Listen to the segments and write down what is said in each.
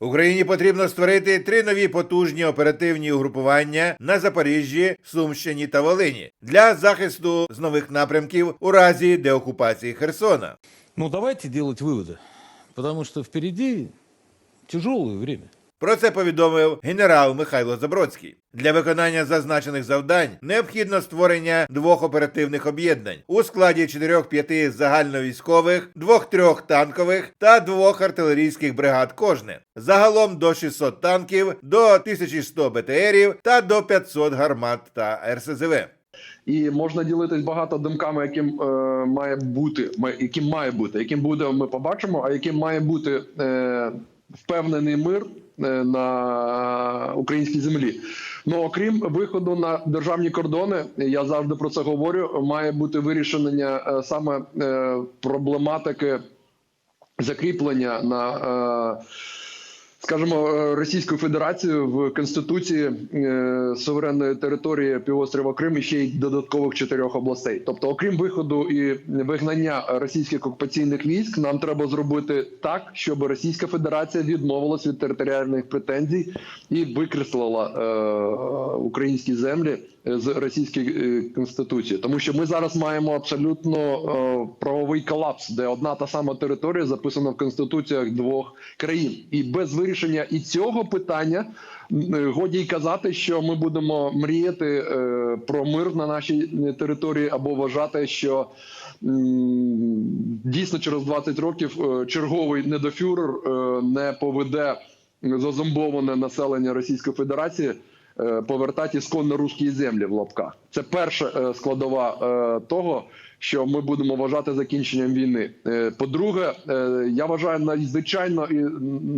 Україні потрібно створити три нові потужні оперативні угрупування на Запоріжжі, Сумщині та Волині для захисту з нових напрямків у разі деокупації Херсона. Ну, давайте делать выводы, потому что впереди тяжелое время. Про це повідомив генерал Михайло Забродський. Для виконання зазначених завдань необхідно створення двох оперативних об'єднань у складі 4-5 загальновійськових, 2-3 танкових та двох артилерійських бригад кожне. Загалом до 600 танків, до 1100 БТРів та до 500 гармат та РСЗВ. І можна ділитись багато думками, яким е, має бути, яким має бути, яким буде, ми побачимо, а яким має бути е, впевнений мир на українській землі. Ну окрім виходу на державні кордони, я завжди про це говорю. Має бути вирішення е, саме е, проблематики закріплення на. Скажімо, е, Російською Федерацією в конституції е, суверенної території півострова Крим і ще й додаткових чотирьох областей. Тобто, окрім виходу і вигнання російських окупаційних військ, нам треба зробити так, щоб Російська Федерація відмовилась від територіальних претензій і викреслила е, українські землі з російської е, конституції, тому що ми зараз маємо абсолютно е, правовий колапс, де одна та сама територія записана в конституціях двох країн, і без вирішення і цього питання е, годі й казати, що ми будемо мріяти е, про мир на нашій території, або вважати, що дійсно через 20 років е, черговий недофюрер е, не поведе зазомбоване населення Російської Федерації е, повертати ісконно русські землі в лапках. Це перша е, складова е, того, що ми будемо вважати закінченням війни. Е, По-друге, е, я вважаю надзвичайно і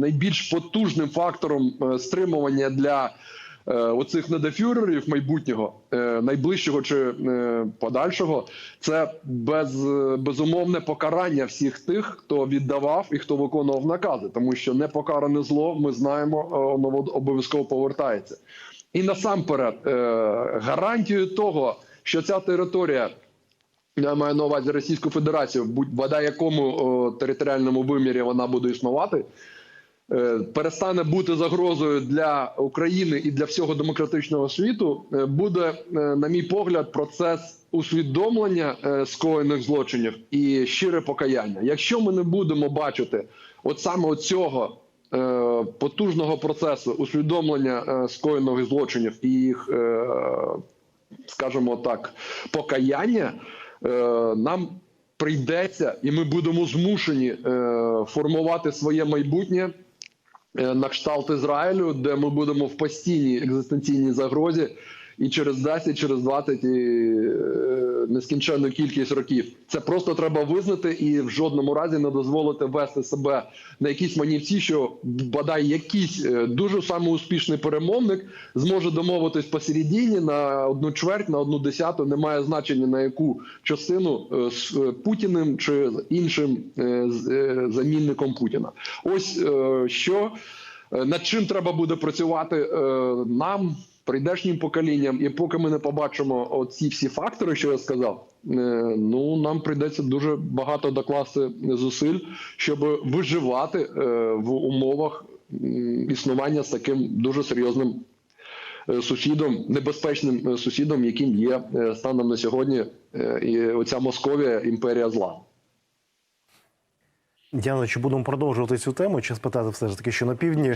найбільш потужним фактором е, стримування для е, оцих недофюрерів майбутнього, е, найближчого чи е, подальшого, це без, е, безумовне покарання всіх тих, хто віддавав і хто виконував накази, тому що непокаране зло, ми знаємо, е, воно обов'язково повертається. І насамперед, е, гарантією того, що ця територія. Я маю на увазі Російську Федерацію, будь-бодай якому територіальному вимірі вона буде існувати, е, перестане бути загрозою для України і для всього демократичного світу, е, буде, на мій погляд, процес усвідомлення скоєних злочинів і щире покаяння. Якщо ми не будемо бачити от саме цього потужного процесу усвідомлення е, скоєних злочинів і їх, е, скажімо так, покаяння, е, нам прийдеться, і ми будемо змушені е, формувати своє майбутнє е, на кшталт Ізраїлю, де ми будемо в постійній екзистенційній загрозі. І через 10, через 20 і е, нескінченну кількість років це просто треба визнати і в жодному разі не дозволити вести себе на якісь манівці, що бодай якийсь е, дуже самоуспішний перемовник зможе домовитись посередині на одну чверть, на одну десяту. Немає значення на яку частину е, з Путіним чи іншим замінником Путіна. Ось що над чим треба буде працювати нам. Прийдешнім поколінням, і поки ми не побачимо оці всі фактори, що я сказав, е, ну нам прийдеться дуже багато докласти зусиль, щоб виживати е, в умовах існування з таким дуже серйозним е, сусідом, небезпечним сусідом, яким є станом на сьогодні і оця Московія імперія зла. Діана, чи будемо продовжувати цю тему? Чи спитати все ж таки, що на півдні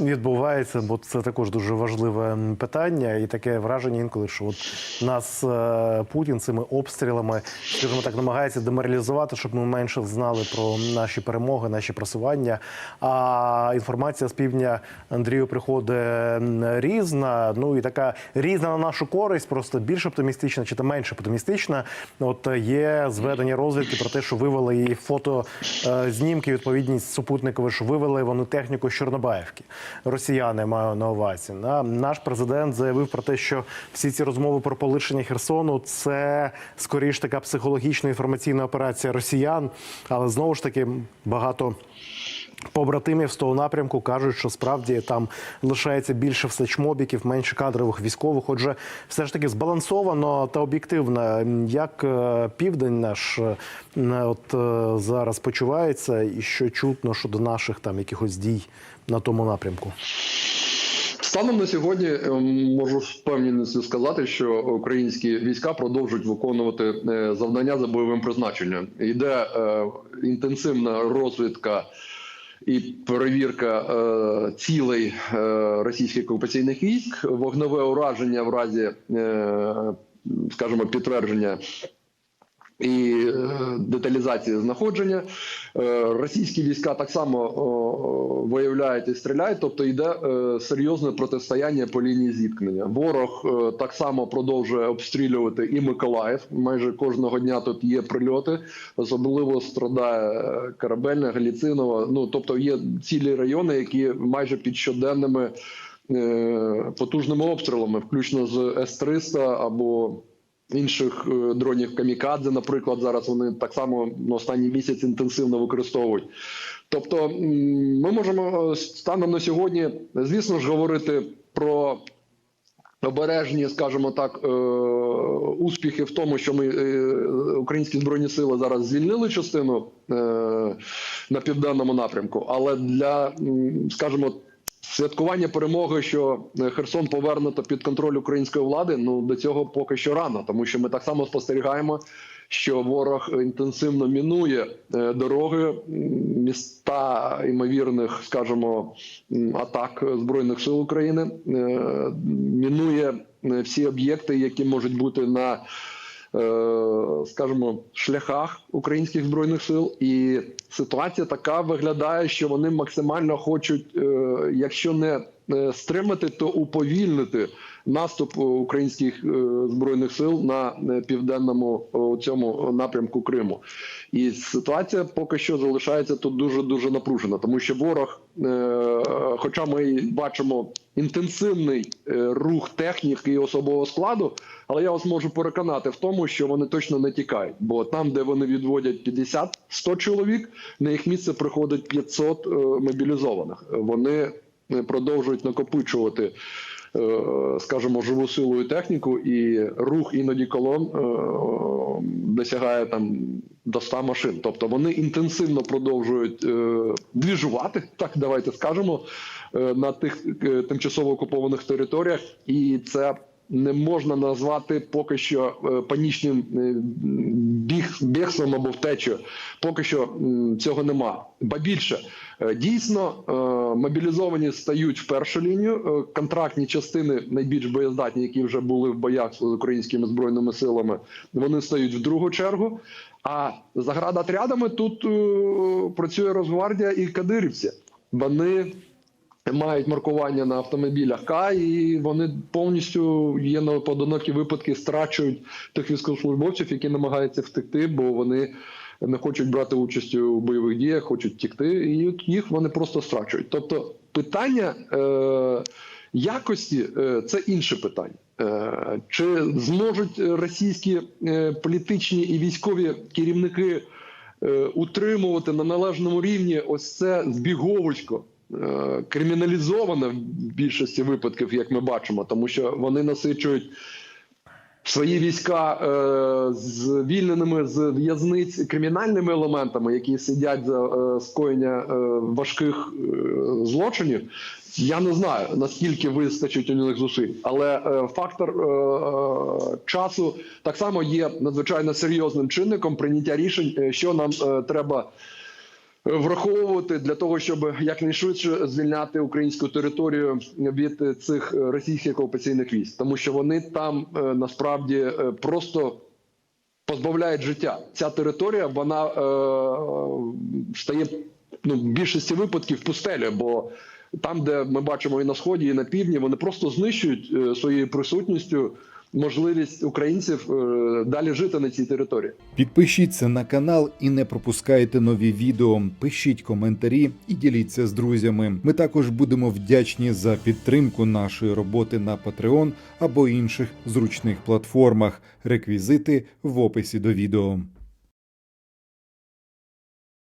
відбувається, бо це також дуже важливе питання, і таке враження інколи, що от нас е, Путін цими обстрілами, скажімо так, намагається деморалізувати, щоб ми менше знали про наші перемоги, наші просування. А інформація з півдня Андрію приходить різна. Ну і така різна на нашу користь, просто більш оптимістична чи то менш оптимістична. От е, є зведення розвідки про те, що вивели і фото. Знімки відповідні супутникові, ж вивели вони техніку з Чорнобаївки. Росіяни маю на увазі. На- Наш президент заявив про те, що всі ці розмови про полишення Херсону це скоріш така психологічна інформаційна операція росіян, але знову ж таки багато Побратимів з того напрямку кажуть, що справді там лишається більше всечмобіків, менше кадрових військових. Отже, все ж таки збалансовано та об'єктивно. Як е, південь наш е, от е, зараз почувається, і що чутно щодо наших там якихось дій на тому напрямку? Станом на сьогодні можу з впевненістю сказати, що українські війська продовжують виконувати завдання за бойовим призначенням. Йде інтенсивна розвідка і перевірка е, цілей е, російських окупаційних військ, вогневе ураження в разі, е, скажімо, підтвердження і е, деталізації знаходження. Е, Російські війська так само виявляють і стріляють, тобто йде е, серйозне протистояння по лінії зіткнення. Ворог е, так само продовжує обстрілювати і Миколаїв. Майже кожного дня тут є прильоти. Особливо страдає е, Корабельне, Галіцинова. Ну тобто є цілі райони, які майже під щоденними е, потужними обстрілами, включно з С-300 або інших е, дронів камікадзе, наприклад, зараз вони так само на останній місяць інтенсивно використовують. Тобто, ми можемо е, станом на сьогодні, звісно ж, говорити про. Обережні, скажімо так, е, успіхи в тому, що ми українські збройні сили зараз звільнили частину на південному напрямку. Але для, скажімо, святкування перемоги, що е, Херсон повернуто під контроль української влади, ну до цього поки що рано, тому що ми так само спостерігаємо, що ворог інтенсивно мінує е, дороги, міста ймовірних, скажімо, атак збройних сил України, е, мінує всі об'єкти, які можуть бути на скажімо, шляхах українських збройних сил, і ситуація така виглядає, що вони максимально хочуть, е, якщо не е, стримати, то уповільнити наступ українських е, збройних сил на е, південному е, цьому напрямку Криму. І ситуація поки що залишається тут дуже дуже напружена, тому що ворог, хоча ми бачимо інтенсивний рух техніки і особового складу, але я вас можу переконати в тому, що вони точно не тікають. Бо там, де вони відводять 50-100 чоловік, на їх місце приходить 500 е, мобілізованих. Вони продовжують накопичувати. Е, Скажімо, живу силу і техніку, і рух іноді колон е, досягає там до 100 машин. Тобто вони інтенсивно продовжують е, двіжувати, так давайте скажемо, на тих тимчасово окупованих територіях, і це не можна назвати поки що е, панічним е, біг, бігством або втечею. Поки що цього нема. Ба більше е, дійсно мобілізовані стають в першу лінію. Контрактні частини найбільш боєздатні, які вже були в боях з українськими збройними силами, вони стають в другу чергу. А заградотрядами тут працює Росгвардія і кадирівці. Вони мають маркування на автомобілях К, і вони повністю є на поодинокі випадки, страчують тих військовослужбовців, які намагаються втекти, бо вони не хочуть брати участь у бойових діях, хочуть втекти, і їх вони просто страчують. Тобто, питання е, якості е, це інше питання. Е, чи зможуть російські е, політичні і військові керівники е, утримувати на належному рівні ось це збіговочко? Е, Криміналізоване в більшості випадків, як ми бачимо, тому що вони насичують свої війська е, звільненими з в'язниць кримінальними елементами, які сидять за е, скоєння е, важких злочинів. Я не знаю наскільки вистачить у них зусиль, але е, фактор е, часу так само є надзвичайно серйозним чинником прийняття рішень, що нам е, треба враховувати для того, щоб якнайшвидше звільняти українську територію від цих російських окупаційних військ, тому що вони там е, насправді е, просто позбавляють життя. Ця територія вона е, стає ну, в більшості випадків пустелю, бо там, де ми бачимо і на сході, і на півдні, вони просто знищують е, своєю присутністю можливість українців е, далі жити на цій території. Підпишіться на канал і не пропускайте нові відео. Пишіть коментарі і діліться з друзями. Ми також будемо вдячні за підтримку нашої роботи на Patreon або інших зручних платформах. Реквізити в описі до відео.